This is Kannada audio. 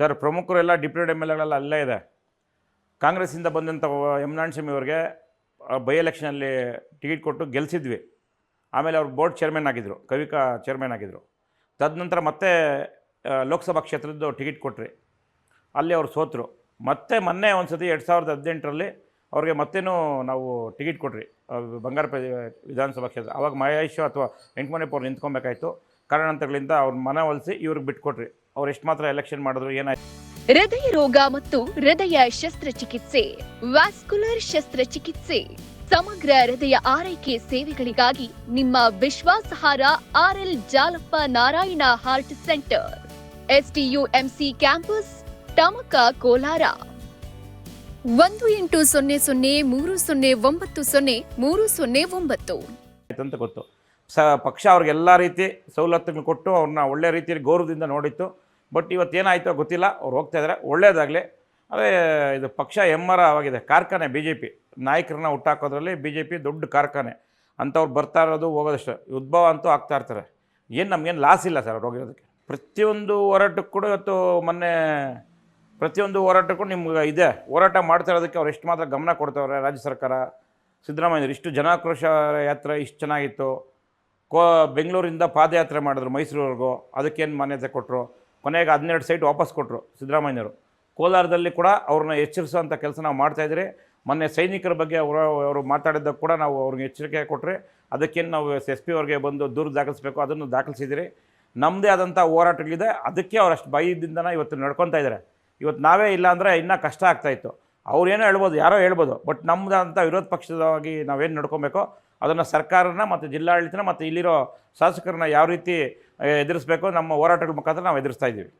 ಸರ್, ಪ್ರಮುಖರೆಲ್ಲ ಡಿಪ್ಯೂಟಿ ಎಂ ಎಲ್ ಎಗಳೆಲ್ಲ ಅಲ್ಲೇ ಇದೆ. ಕಾಂಗ್ರೆಸ್ಸಿಂದ ಬಂದಂಥ ನಾರಾಯಣಸ್ವಾಮಿ ಅವ್ರಿಗೆ ಬೈ ಎಲೆಕ್ಷನಲ್ಲಿ ಟಿಕೆಟ್ ಕೊಟ್ಟು ಗೆಲ್ಲಿಸಿದ್ವಿ ಆಮೇಲೆ ಅವ್ರು ಬೋರ್ಡ್ ಚೇರ್ಮನ್ ಆಗಿದ್ದರು ಕವಿಕಾ ಚೇರ್ಮನ್ ಆಗಿದ್ದರು ತದನಂತರ ಮತ್ತೆ ಲೋಕಸಭಾ ಕ್ಷೇತ್ರದ್ದು ಟಿಕೆಟ್ ಕೊಟ್ರಿ. ಅಲ್ಲಿ ಅವರು ಸೋತರು. ಮತ್ತೆ ಮೊನ್ನೆ ಒಂದು ಸತಿ ಎರಡು ಸಾವಿರದ ಹದಿನೆಂಟರಲ್ಲಿ ಅವ್ರಿಗೆ ಮತ್ತೇನೂ ನಾವು ಟಿಕೆಟ್ ಕೊಟ್ರಿ. ಬಂಗಾರಪ ವಿಧಾನಸಭಾ ಕ್ಷೇತ್ರ. ಅವಾಗ ಮಹೇಶ್ ಅಥವಾ ವೆಂಕಟಮಣಪ್ಪ ಅವ್ರು ನಿಂತ್ಕೊಬೇಕಾಯ್ತು. ಕಾರಣಾಂತರಗಳಿಂದ ಅವ್ರ ಮನವೊಲಿಸಿ ಇವ್ರಿಗೆ ಬಿಟ್ಕೊಟ್ರಿ. ಅವ್ರು ಎಷ್ಟು ಮಾತ್ರ ಎಲೆಕ್ಷನ್ ಮಾಡಿದ್ರು ಏನಾಯ್ತು? ಹೃದಯ ರೋಗ ಮತ್ತು ಹೃದಯ ಶಸ್ತ್ರಚಿಕಿತ್ಸೆ ವ್ಯಾಸ್ಕುಲರ್ ಶಸ್ತ್ರಚಿಕಿತ್ಸೆ ಸಮಗ್ರ ಹೃದಯ ಆರೈಕೆ ಸೇವೆಗಳಿಗಾಗಿ ನಿಮ್ಮ ವಿಶ್ವಾಸಹಾರ R L Jalappa Narayana heart centre SDUMC campus Tamaka Kolar. ಒಂದು ಎಂಟು ಸೊನ್ನೆ ಸೊನ್ನೆ ಮೂರು ಸೊನ್ನೆ ಒಂಬತ್ತು ಸೊನ್ನೆ ಮೂರು ಸೊನ್ನೆ ಒಂಬತ್ತು. ಅಂತ ಗೊತ್ತು. ಸ ಪಕ್ಷ ಅವ್ರಿಗೆಲ್ಲ ರೀತಿ ಸವಲತ್ತುಗಳು ಕೊಟ್ಟು ಅವ್ರನ್ನ ಒಳ್ಳೆ ರೀತಿಯಲ್ಲಿ ಗೌರವದಿಂದ ನೋಡಿತ್ತು. ಬಟ್ ಇವತ್ತೇನಾಯಿತೋ ಗೊತ್ತಿಲ್ಲ, ಅವ್ರು ಹೋಗ್ತಾ ಇದ್ದಾರೆ ಒಳ್ಳೇದಾಗಲಿ. ಅದೇ, ಇದು ಪಕ್ಷ ಎಮ್ಮರವಾಗಿದೆ ಕಾರ್ಖಾನೆ ಬಿ ಜೆ ಪಿ ನಾಯಕರನ್ನ ಹುಟ್ಟಾಕೋದ್ರಲ್ಲಿ ಬಿ ಜೆ ಪಿ ದೊಡ್ಡ ಕಾರ್ಖಾನೆ. ಅಂಥವ್ರು ಬರ್ತಾ ಇರೋದು ಹೋಗೋದಷ್ಟು. ಉದ್ಭವ ಅಂತೂ ಆಗ್ತಾ ಇರ್ತಾರೆ. ಏನು ನಮಗೇನು ಲಾಸ್ ಇಲ್ಲ ಸರ್ ಅವ್ರು ಹೋಗಿರೋದಕ್ಕೆ? ಪ್ರತಿಯೊಂದು ಹೋರಾಟಕ್ಕೂ ಕೂಡ ಇವತ್ತು ಮೊನ್ನೆ ಪ್ರತಿಯೊಂದು ಹೋರಾಟಕ್ಕೂ ನಿಮ್ಗೆ ಇದೆ. ಹೋರಾಟ ಮಾಡ್ತಾ ಇರೋದಕ್ಕೆ ಅವ್ರು ಎಷ್ಟು ಮಾತ್ರ ಗಮನ ಕೊಡ್ತಾವ್ರೆ? ರಾಜ್ಯ ಸರ್ಕಾರ ಸಿದ್ದರಾಮಯ್ಯರು ಇಷ್ಟು ಜನಾಕ್ರೋಶ ಯಾತ್ರೆ ಇಷ್ಟು ಚೆನ್ನಾಗಿತ್ತು. ಕೋ, ಬೆಂಗಳೂರಿಂದ ಪಾದಯಾತ್ರೆ ಮಾಡಿದ್ರು ಮೈಸೂರಿವರೆಗೂ. ಅದಕ್ಕೇನು ಮಾನ್ಯತೆ ಕೊಟ್ಟರು ಕೊನೆಗೆ ಹನ್ನೆರಡು ಸೈಟ್ ವಾಪಸ್ ಕೊಟ್ಟರು ಸಿದ್ದರಾಮಯ್ಯವರು ಕೋಲಾರದಲ್ಲಿ ಕೂಡ ಅವ್ರನ್ನ ಎಚ್ಚರಿಸುವಂಥ ಕೆಲಸ ನಾವು ಮಾಡ್ತಾಯಿದ್ರಿ ಮೊನ್ನೆ ಸೈನಿಕರ ಬಗ್ಗೆ ಅವರು ಅವರು ಮಾತಾಡಿದಾಗ ಕೂಡ ನಾವು ಅವ್ರಿಗೆ ಎಚ್ಚರಿಕೆ ಕೊಟ್ಟರೆ ಅದಕ್ಕೇನು ನಾವು ಎಸ್ ಪಿ ಅವ್ರಿಗೆ ಬಂದು ದೂರು ದಾಖಲಿಸಬೇಕು, ಅದನ್ನು ದಾಖಲಿಸಿದಿರಿ. ನಮ್ಮದೇ ಆದಂಥ ಹೋರಾಟಗಳಿದೆ. ಅದಕ್ಕೆ ಅವ್ರು ಅಷ್ಟು ಭಯದಿಂದನೇ ಇವತ್ತು ನಡ್ಕೊತಾ ಇದ್ದಾರೆ ಇವತ್ತು ನಾವೇ ಇಲ್ಲ ಅಂದರೆ ಇನ್ನೂ ಕಷ್ಟ ಆಗ್ತಾಯಿತ್ತು ಅವ್ರೇನೋ ಹೇಳ್ಬೋದು, ಯಾರೋ ಹೇಳ್ಬೋದು, ಬಟ್ ನಮ್ಮದಂಥ ವಿರೋಧ ಪಕ್ಷದವಾಗಿ ನಾವೇನು ನಡ್ಕೊಬೇಕೋ, ಅದನ್ನು ಸರ್ಕಾರನ ಮತ್ತು ಜಿಲ್ಲಾಡಳಿತನ ಮತ್ತು ಇಲ್ಲಿರೋ ಶಾಸಕರನ್ನ ಯಾವ ರೀತಿ ಎದುರಿಸಬೇಕು ನಮ್ಮ ಹೋರಾಟಗಳ ಮುಖಾಂತರ ನಾವು ಎದುರಿಸ್ತಾ ಇದ್ದೀವಿ.